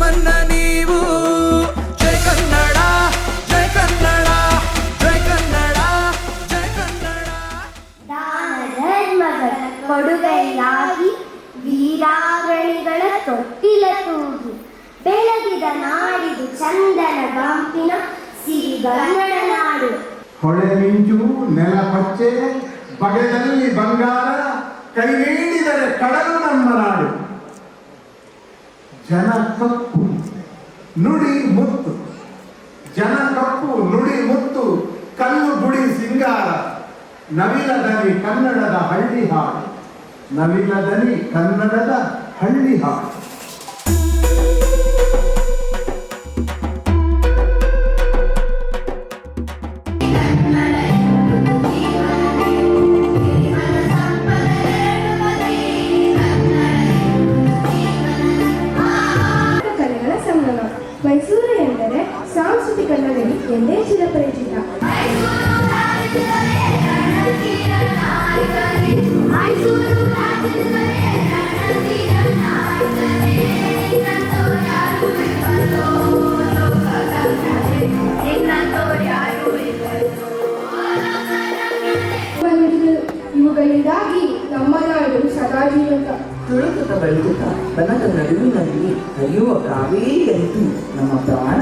ನಿಮ್ಮನ್ನ ನೀವು. ಜೈ ಕನ್ನಡ ಜೈ ಕನ್ನಡ ಜೈ ಕನ್ನಡ ಜೈ ಕನ್ನಡ. ಧರ್ಮಗಳ ಕೊಡುಗೆಯಾಗಿ ವೀರಾಗಳಿಗಳ ತೊಟ್ಟಿಲ ತೂಗಿ ಬೆಳಗಿದ ನಾಡಿದು ಚಂದನ ಗಾಂಪಿನ ಸಿರಿಗನ್ನಡ ನಾಡು. ಹೊಳೆ ಮಿಂಚು ನೆಲ ಪಚ್ಚೆ ಬಗೆದಲ್ಲಿ ಬಂಗಾರ ಕೈ ನೀಡಿದರೆ ಕಡಲು ನಮ್ಮ ನಾಡು. ಜನ ತಪ್ಪು. ನುಡಿ ಮುತ್ತು. ಜನ ಕಪ್ಪು ನುಡಿ ಮುತ್ತು, ಕಲ್ಲು ಗುಡಿ ಸಿಂಗಾರ. ನವಿಲ ದನಿ ಕನ್ನಡದ ಹಳ್ಳಿ ಹಾಡು. ನವಿಲ ದನಿ ಕನ್ನಡದ ಹಳ್ಳಿ ಹಾಡು. ಬೆಳಗುತ್ತ ಬನದ ನಡುವಿನಲ್ಲಿ ಹರಿಯುವ ಕಾವೇರಿಯಂತೂ ನಮ್ಮ ಪ್ರಾಣ.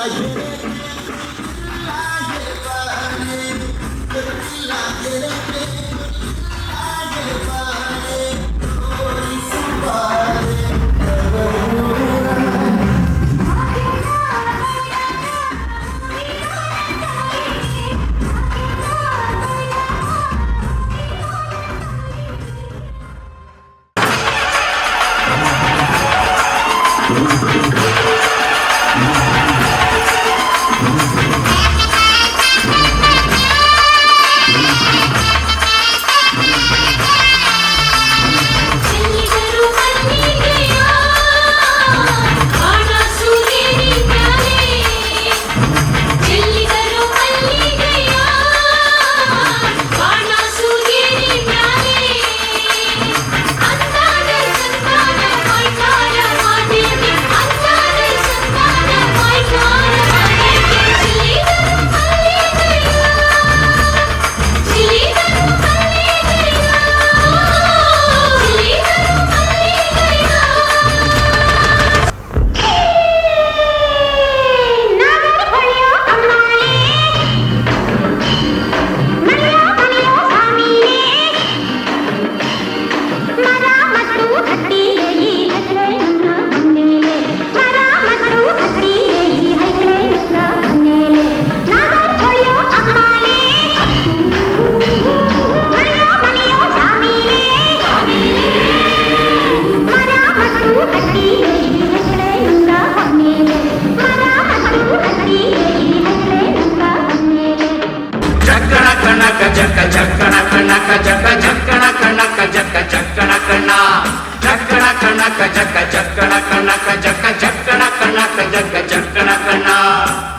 나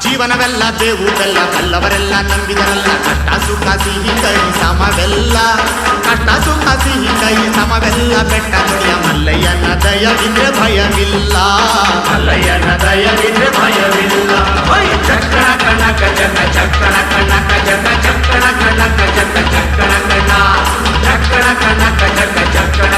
ಜೀವನವೆಲ್ಲ ಬೇವು ಬೆಲ್ಲ ಬಲ್ಲವರೆಲ್ಲ ನಂಬಿದರಲ್ಲ ಕಷ್ಟ ಸುಖ ಸಿಹಿ ಕೈ ಸಮವೆಲ್ಲ ಕಷ್ಟ ಸುಖ ಸಿಹಿ ಕೈ ಸಮವೆಲ್ಲ ಬೆಟ್ಟ ನುಡಿಯ ಮಲ್ಲಯ್ಯನ ದಯವಿದ್ರೆ ಭಯವಿಲ್ಲ ಮಲ್ಲಯ್ಯನ ದಯವಿದ್ರೆ ಭಯವಿಲ್ಲ ಹೊಯ್ ಚಕ್ಕಣ ಕಣಕ ಜಕ ಚಕ್ಕಣ ಕಣಕ ಜಕ ಚಕ್ಕಣ ಕಣಕ ಜಕ ಚಕ್ಕಣ ಕಣ ಚಕ್ಕಣ ಕಣಕ ಜಕ ಚಕ್ಕಣ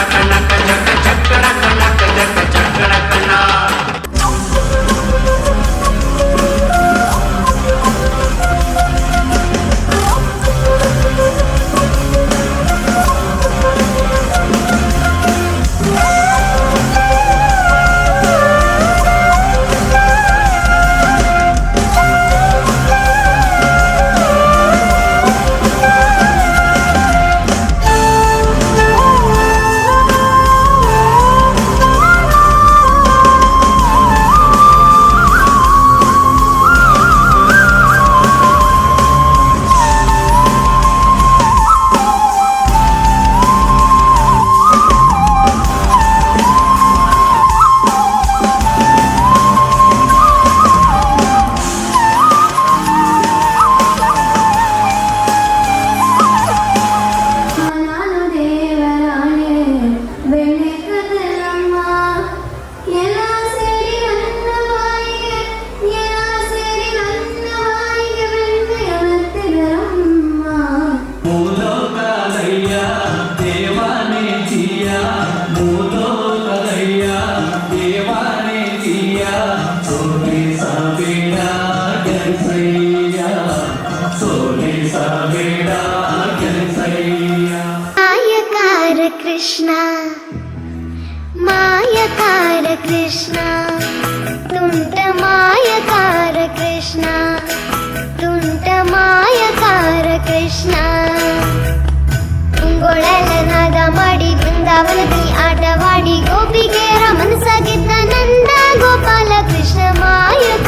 ಮಾಯಕಾರ ಕೃಷ್ಣ ಗೊಳಲನಾದ ಮಾಡಿ ಬೃಂದಾವನದಲ್ಲಿ ಆಟವಾಡಿ ಗೋಪಿಗೆಯರ ಮನಸ್ಸಾಗಿದ್ದ ನಂದ ಗೋಪಾಲ ಕೃಷ್ಣ ಮಾಯಕಾರ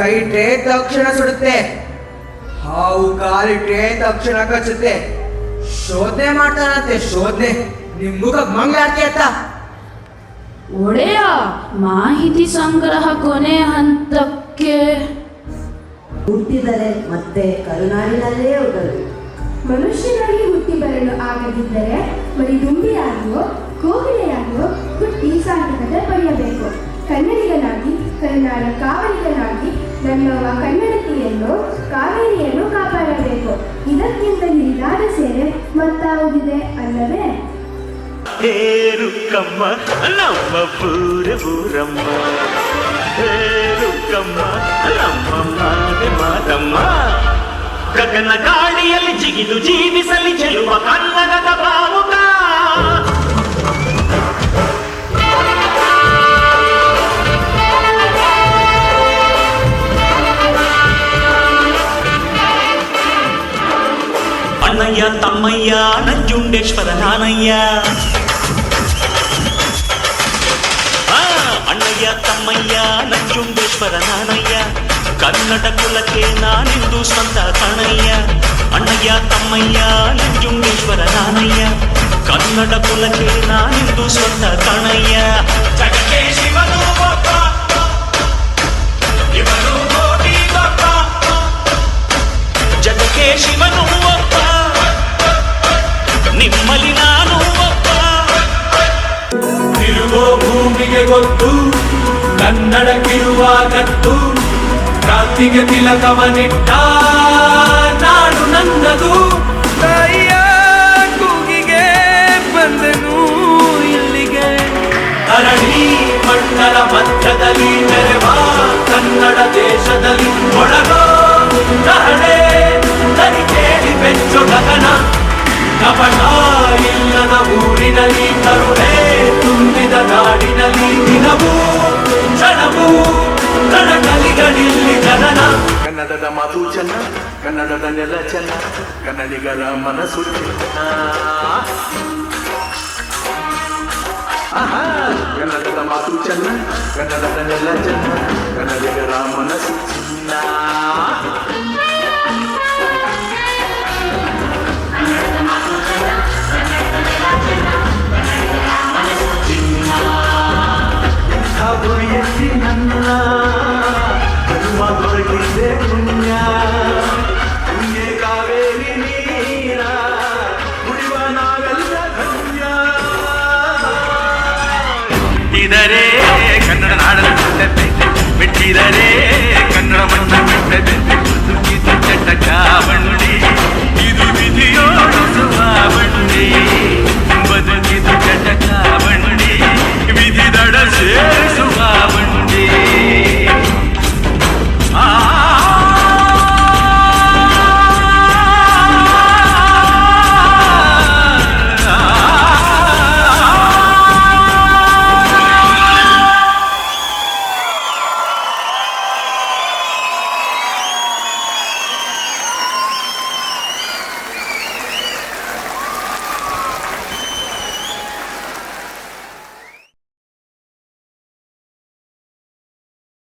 ಬೆಂಕಿ ಕೈ ಇಟ್ರೆ ತಕ್ಷಣ ಸುಡುತ್ತೆ. ಹಾವು ಕಾಲಿಟ್ರೆ ತಕ್ಷಣ ಕಚ್ಚುತ್ತೆ. ಶೋಧನೆ ಮಾಡ್ತಾನಂತೆ ಶೋಧನೆ. ನಿಮ್ ಮುಖ ಮಂಗ್ಲಾರ್ತಿ ಅಂತ. ಒಡೆಯ ಮಾಹಿತಿ ಸಂಗ್ರಹ ಕೊನೆ ಹಂತಕ್ಕೆ. ಹುಟ್ಟಿದರೆ ಮತ್ತೆ ಕರುನಾಡಿನಲ್ಲೇ ಹೋಗಲು ಮನುಷ್ಯನಾಗಿ ಹುಟ್ಟಿ ಬರಲು ಆಗದಿದ್ದರೆ ಬರೀ ದುಂಬಿಯಾಗಿಯೋ ಕೋಗಿಲೆಯಾಗಿಯೋ ಹುಟ್ಟಿ ಸಾರ್ಥಕತೆ ಪಡೆಯಬೇಕು. ಕನ್ನಡಿಗನಾಗಿ ಕರುನಾಡ ಕಾವಲಿಗನಾಗಿ ಸೇವೆ ಮತ್ತಾವುದಿದೆ ಅಲ್ಲವೇ? ಹೇರುಕಮ್ಮ ನಮ್ಮ ಪೂರ ಹೇರು ಕಮ್ಮ, ನಮ್ಮ ಮಾದೆ ಮಾದಮ್ಮ ಗಗನ ಗಾಳಿಯಲ್ಲಿ ಜಿಗಿದು ಜೀವಿಸಲಿ ಚೆಲುವ ಕನ್ನಡದ ಬಾವುಟ. రామయ్యా నంజుండేశ్వర నానయ్యా. అన్నయ్య తమ్మయ్య నంజుండేశ్వర నానయ్య. కర్ణటకులకే నా నిందు సొంత తనయ్య అన్నయ్య తమ్మయ్య నంజుండేశ్వర నానయ్య. కన్నడకులకే నా నిందు సొంత తనయ్య ಗೊತ್ತು ಕನ್ನಡಕ್ಕಿರುವ ಕತ್ತು ಕ್ರಾಂತಿಗೆ ತಿಲಕವನಿಟ್ಟ ನಾಡು ನನ್ನದು ತಾಯಿಯ ಕೂಗಿಗೆ ಬಂದನು ಇಲ್ಲಿಗೆ. ಧರಣಿ ಮಂಡಲ ಮಧ್ಯದಲ್ಲಿ ನೆರೆವ ಕನ್ನಡ ದೇಶದಲ್ಲಿ ಒಳಗೋ ತಹಳೆ ದನಿ ಕೇಳಿ ಬೆಚ್ಚು ಗಗನ ಕಪಟ ಇಲ್ಲದ ಊರಿನಲ್ಲಿ ಕರುಣೆ ತುಂಬಿದ ನಾಡಿನಲ್ಲಿ ದಿನವೂ ಕ್ಷಣವೂ ರಣಕಲಿಗಳಿಲ್ಲಿ ಜನನ ಕನ್ನಡದ ಮಾತು ಚೆನ್ನ ಕನ್ನಡದ ನೆಲ ಚೆನ್ನ ಕನ್ನಡಿಗರ ಮನಸ್ಸು ಚೆನ್ನ ಆಹಾ, ಕನ್ನಡದ ಮಾತು ಚೆನ್ನ ಕನ್ನಡದ ನೆಲ ಚೆನ್ನ ಕನ್ನಡಿಗರ ಮನಸ್ಸು ಚಿನ್ನ ಮೆಚ್ಚಿದರೆ ಕನ್ನಡ ನಾಡಲು ಬಿಟ್ಟದೆ ಮೆಚ್ಚಿದರೆ ಕನ್ನಡ ಮಣ್ಣ ಬಿಟ್ಟದೆ ಸುಖಿ ಚಟಕ ಬಂಡಿ ಇದು ವಿಧಿಯೋಡು ಸುವ ಬಂಡಿ ಬದುಕಿದು ಚಟಕ ಬಂಡಿ ವಿಧಿ ದಡಸೇ